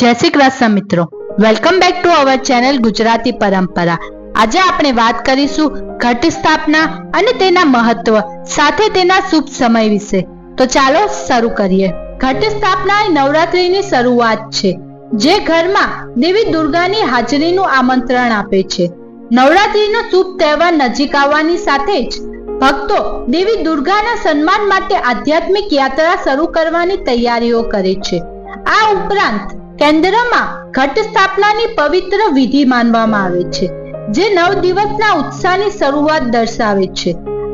જય શ્રી કૃષ્ણ મિત્રો. Welcome back to our channel Gujarati Parampara. આજે આપણે વાત કરીશું ઘટ સ્થાપના અને તેના મહત્વ, સાથે તેના શુભ સમય વિશે. તો ચાલો શરૂ કરીએ. ઘટ સ્થાપના એ નવરાત્રીની શરૂઆત છે, જે ઘરમાં દેવી દુર્ગાની હાજરીનું આમંત્રણ આપે છે. નવરાત્રીનો શુભ તહેવાર નજીક આવવાની સાથે જ ભક્તો દેવી દુર્ગાના સન્માન માટે આધ્યાત્મિક યાત્રા શરૂ કરવાની તૈયારીઓ કરે છે. આ ઉપરાંત કેન્દ્રમાં ઘટ સ્થાપનાની પવિત્ર વિધિ માનવામાં આવે છે, જે નવ દિવસના ઉત્સાહની શરૂઆત દર્શાવે છે.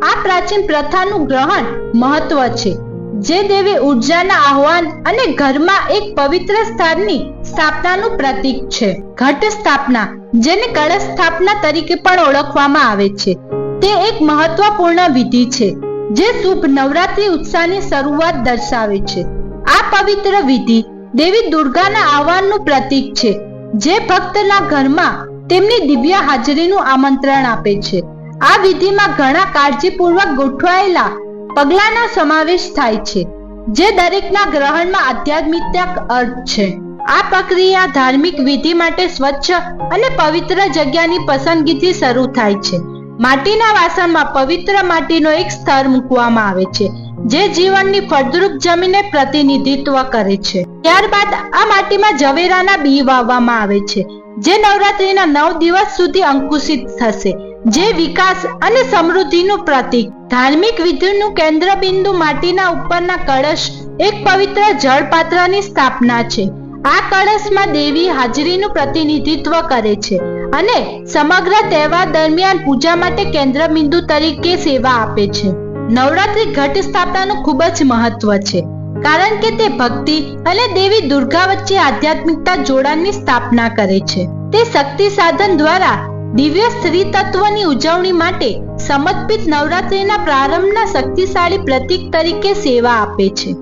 આ પ્રાચીન પ્રથાનું ગ્રહણ મહત્વ છે, જે દેવી ઉર્જાના આહવાન અને ઘરમાં એક પવિત્ર સ્થાનની સ્થાપનાનું પ્રતીક છે. ઘટ સ્થાપના, જેને કળશ સ્થાપના તરીકે પણ ઓળખવામાં આવે છે, તે એક મહત્વપૂર્ણ વિધિ છે, જે શુભ નવરાત્રી ઉત્સાહની શરૂઆત દર્શાવે છે. આ પવિત્ર વિધિ દેવી દુર્ગાના આવવાનું પ્રતીક છે, જે ભક્તના ઘરમાં તેમની દિવ્ય હાજરીનું આમંત્રણ આપે છે. આ વિધિમાં ઘણા કાળજીપૂર્વક ગોઠવાયેલા પગલાંનો સમાવેશ થાય છે, જે દરેકના ગ્રહણમાં આધ્યાત્મિક અર્થ છે. આ પ્રક્રિયા ધાર્મિક વિધિ માટે સ્વચ્છ અને પવિત્ર જગ્યાની પસંદગીથી શરૂ થાય છે. માટીના વાસણમાં પવિત્ર માટીનો એક સ્તર મૂકવામાં આવે છે. જે જીવનની ફળદ્રુપ જમીને પ્રતિનિધિત્વ કરે છે. ત્યારબાદ આ માટીમાં જવેરાના બી વાવવામાં આવે છે, જે નવરાત્રીના નવ દિવસ સુધી અંકુશિત થશે, જે વિકાસ અને સમૃદ્ધિનું પ્રતીક. ધાર્મિક વિધિનું કેન્દ્ર બિંદુ માટીના ઉપરના કળશ એક પવિત્ર જળપાત્રની સ્થાપના છે. આ કળશમાં દેવી હાજરીનું પ્રતિનિધિત્વ કરે છે અને સમગ્ર તહેવાર દરમિયાન પૂજા માટે કેન્દ્ર બિંદુ તરીકે સેવા આપે છે. નવરાત્રી ઘટ સ્થાપનાનું ખૂબ જ મહત્વ છે, કારણ કે તે ભક્તિ અને દેવી દુર્ગા વચ્ચે આધ્યાત્મિકતા જોડાણની સ્થાપના કરે છે. તે શક્તિ સાધન દ્વારા દિવ્ય સ્ત્રી તત્વની ઉજવણી માટે સમર્પિત નવરાત્રીના પ્રારંભના શક્તિશાળી પ્રતીક તરીકે સેવા આપે છે.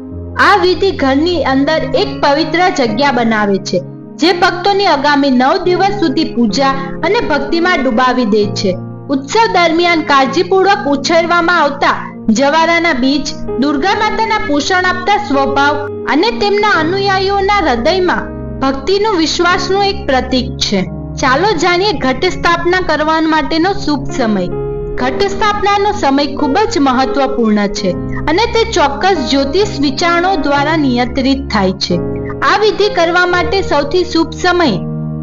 આ વિધિ ઘરની અંદર એક પવિત્ર જગ્યા બનાવે છે, જે ભક્તોની આગામી નવ દિવસ સુધી પૂજા અને ભક્તિમાં ડુબાવી દે છે. ઉત્સવ દરમિયાન કાળજીપૂર્વક ઉછેરવામાં આવતા જવારાના બીજ દુર્ગા માતાના પોષણ આપતા સ્વભાવ અને તેમના અનુયાયીઓના હૃદયમાં ભક્તિનું વિશ્વાસનું એક પ્રતીક છે. ચાલો જાણીએ ઘટ સ્થાપના કરવા માટેનો શુભ સમય. ઘટ સ્થાપનાનો સમય ખૂબ જ મહત્વપૂર્ણ છે અને તે ચોક્કસ જ્યોતિષ વિચારણો દ્વારા નિયંત્રિત થાય છે. આ વિધિ કરવા માટે સૌથી શુભ સમય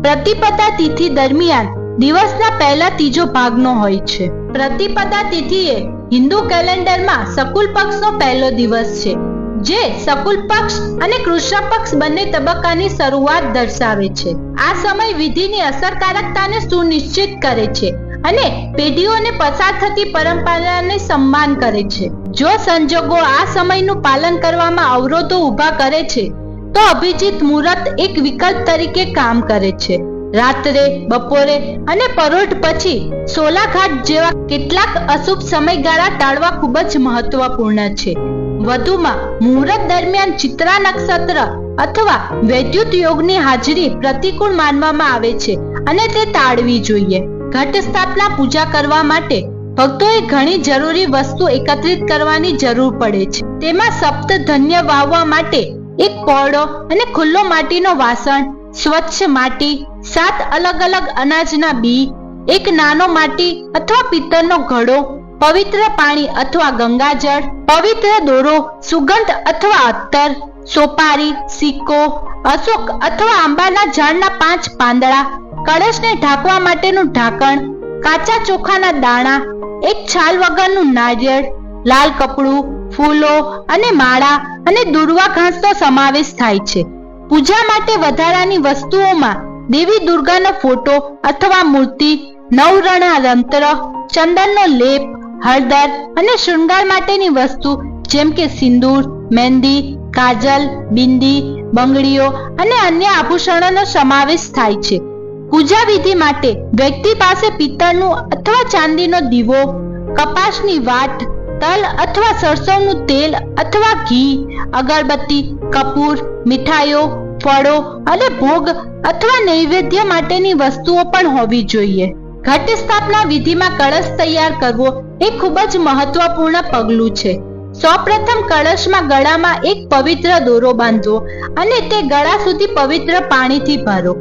પ્રતિપદા તિથિ દરમિયાન દિવસના પહેલા ત્રીજો ભાગનો હોય છે. પ્રતિપદા તિથિએ હિન્દુ કેલેન્ડરમાં સકુલ પક્ષનો પહેલો દિવસ છે, જે સકુલ પક્ષ અને કૃષ્ણ પક્ષ બંને તબક્કાની શરૂઆત દર્શાવે છે. આ સમય વિધિની અસરકારકતાને સુનિશ્ચિત કરે છે અને પેઢીઓને પસાર થતી પરંપરાને સન્માન કરે છે. જો સંજોગો આ સમયનું પાલન કરવામાં અવરોધો ઊભા કરે છે, તો અભિજીત મુહૂર્ત એક વિકલ્પ તરીકે કામ કરે છે. રાત્રે, બપોરે અને પરોઢ પછી સોલાઘાટ જેવા કેટલાક અશુભ સમયગાળા ટાળવા ખૂબ જ મહત્વપૂર્ણ છે. વધુમાં, મુહૂર્ત દરમિયાન ચિત્રા નક્ષત્ર અથવા વૈદ્યુત યોગની હાજરી પ્રતિકૂળ માનવામાં આવે છે અને તે ટાળવી જોઈએ. ઘટ સ્થાપના પૂજા કરવા માટે ભક્તોએ ઘણી જરૂરી વસ્તુ એકત્રિત કરવાની જરૂર પડે છે. તેમાં સપ્ત ધન્ય વાવવા માટે એક પોળો અને ખુલ્લો માટીનો વાસણ, સ્વચ્છ માટી સાત અલગ અલગ અનાજના બી, એક નાનો માટી અથવા પિત્તળનો ઘડો, પવિત્ર પાણી અથવા ગંગાજળ, પવિત્ર દોરો, સુગંધ અથવા અત્તર સોપારી, સિક્કો, અશોક અથવા આંબાના ઝાડના પાંચ પાંદડા, કળશને ઢાંકવા માટેનું ઢાંકણ, કાચા ચોખાના દાણા, એક છાલ વગરનું નારિયેળ, લાલ કપડું, ફૂલો અને માળા અને દુર્વા ઘાસનો સમાવેશ થાય છે. પૂજા માટે વધારાની વસ્તુઓમાં દેવી દુર્ગાનો ફોટો અથવા મૂર્તિ, નવરણા રંત્ર, ચંદનનો લેપ, હળદર અને શૃંગાર માટેની વસ્તુ જેમ કે સિંદૂર, મહેંદી, કાજલ, બિંદી, બંગડીઓ અને અન્ય આભૂષણોનો સમાવેશ થાય છે. પૂજા વિધિ માટે વ્યક્તિ પાસે પિત્તળનું અથવા ચાંદીનો દીવો, કપાસની વાટ, તલ અથવા સરસવનું તેલ અથવા ઘી, અગરબત્તી, કપૂર, મીઠાઈઓ ફળો અને ભોગ અથવા નૈવેદ્ય માટેની વસ્તુઓ પણ હોવી જોઈએ. ઘટ સ્થાપના વિધિમાં કળશ તૈયાર કરવો એ ખૂબ જ મહત્વપૂર્ણ પગલું છે. સૌપ્રથમ કળશમાં ગળામાં એક પવિત્ર દોરો બાંધો અને તે ગળા સુધી પવિત્ર પાણીથી ભરો.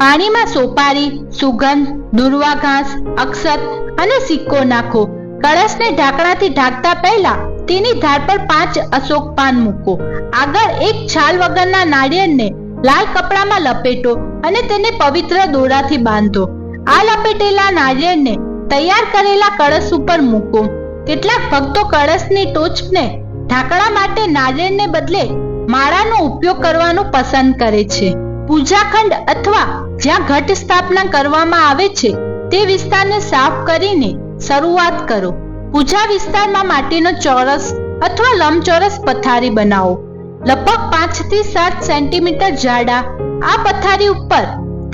પાણીમાં સોપારી, સુગંધ, દુર્વા ઘાસ, અક્ષત અને સિક્કો નાખો. કળશને ઢાંકણાથી ઢાંકતા પહેલા તેની ધાર પર પાંચ અશોક પાન મૂકો. આગળ એક છાલ વગરના નાળિયેરને લાલ કપડામાં લપેટો અને તેને પવિત્ર દોરાથી બાંધો. આ લપેટેલા નાળિયેરને તૈયાર કરેલા કળશ ઉપર મૂકો. કેટલાક ભક્તો કળશની ટોચને ઢાંકણા માટે નાળિયેરને બદલે માળાનો ઉપયોગ કરવાનું પસંદ કરે છે. પૂજાખંડ અથવા જ્યાં ઘટ સ્થાપના કરવામાં આવે છે, તે વિસ્તારને સાફ કરીને શરૂઆત કરો. પૂજા વિસ્તારમાં માટીનો ચોરસ અથવા લંબચોરસ પથારી બનાવો. લગભગ પાંચથી સાત સેન્ટીમીટર જાડા. આ પથારી ઉપર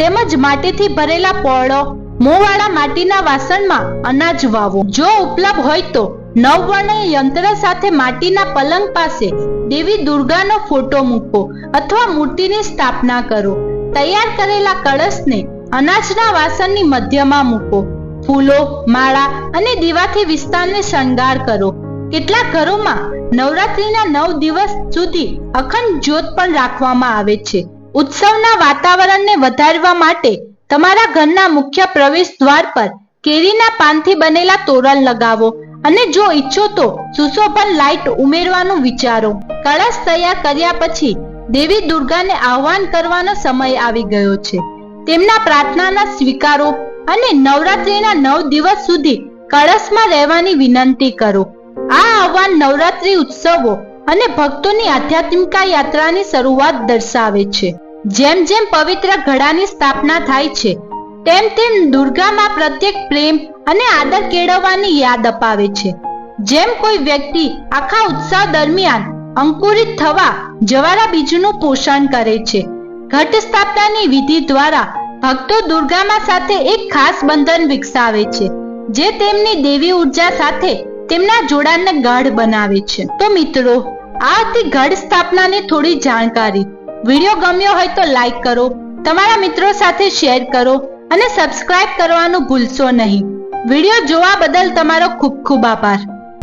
તેમજ માટીથી ભરેલા પોળો મોવાળા માટીના વાસણમાં અનાજ વાવો. જો ઉપલબ્ધ હોય તો નવવર્ણય યંત્ર સાથે માટીના પલંગ પાસે દેવી દુર્ગાનો ફોટો મૂકો અથવા મૂર્તિની સ્થાપના કરો. તૈયાર કરેલા કળશને અનાજના વાસણની મધ્યમાં મૂકો. ફૂલો, માળા અને દીવાથી વિસ્તારને શણગાર કરો. કેટલાક ઘરોમાં નવરાત્રીના નવ દિવસ સુધી અખંડ જ્યોત પણ રાખવામાં આવે છે. ઉત્સવના વાતાવરણને વધારવા માટે તમારા ઘરના મુખ્ય પ્રવેશ દ્વાર પર કેરીના પાનથી બનેલા તોરણ લગાવો અને જો ઈચ્છો તો સુશોભન લાઇટ ઉમેરવાનું વિચારો. કળશ તૈયાર કર્યા પછી દેવી દુર્ગાને આહવાન કરવાનો સમય આવી ગયો છે. તેમના પ્રાર્થનાના સ્વીકારો અને નવરાત્રીના નવ દિવસ સુધી કળશમાં રહેવાની વિનંતી કરો. આ આહ્વાન નવરાત્રી ઉત્સવો અને ભક્તોની આધ્યાત્મિકા યાત્રાની શરૂઆત દર્શાવે છે. જેમ જેમ પવિત્ર ઘડાની સ્થાપના થાય છે, તેમ તેમ દુર્ગામાં પ્રત્યેક પ્રેમ અને આદર કેળવવાની યાદ અપાવે છે. જેમ કોઈ વ્યક્તિ આખા ઉત્સવ દરમિયાન અંકુરિત થવા જવારા બીજનું પોષણ કરે છે, ઘટ સ્થાપનાની વિધિ દ્વારા ભક્તો દુર્ગામાં સાથે એક ખાસ બંધન વિકસાવે છે, જે તેમની દેવી ઊર્જા સાથે તેમના જોડાણને ગાઢ બનાવે છે. તો મિત્રો, આ હતી ગાઢ સ્થાપનાની થોડી જાણકારી. વીડિયો ગમ્યો હોય તો લાઈક કરો, તમારા મિત્રો સાથે શેર કરો અને સબસ્ક્રાઇબ કરવાનું ભૂલશો નહીં. વીડિયો જોવા બદલ તમારો ખૂબ ખૂબ આભાર.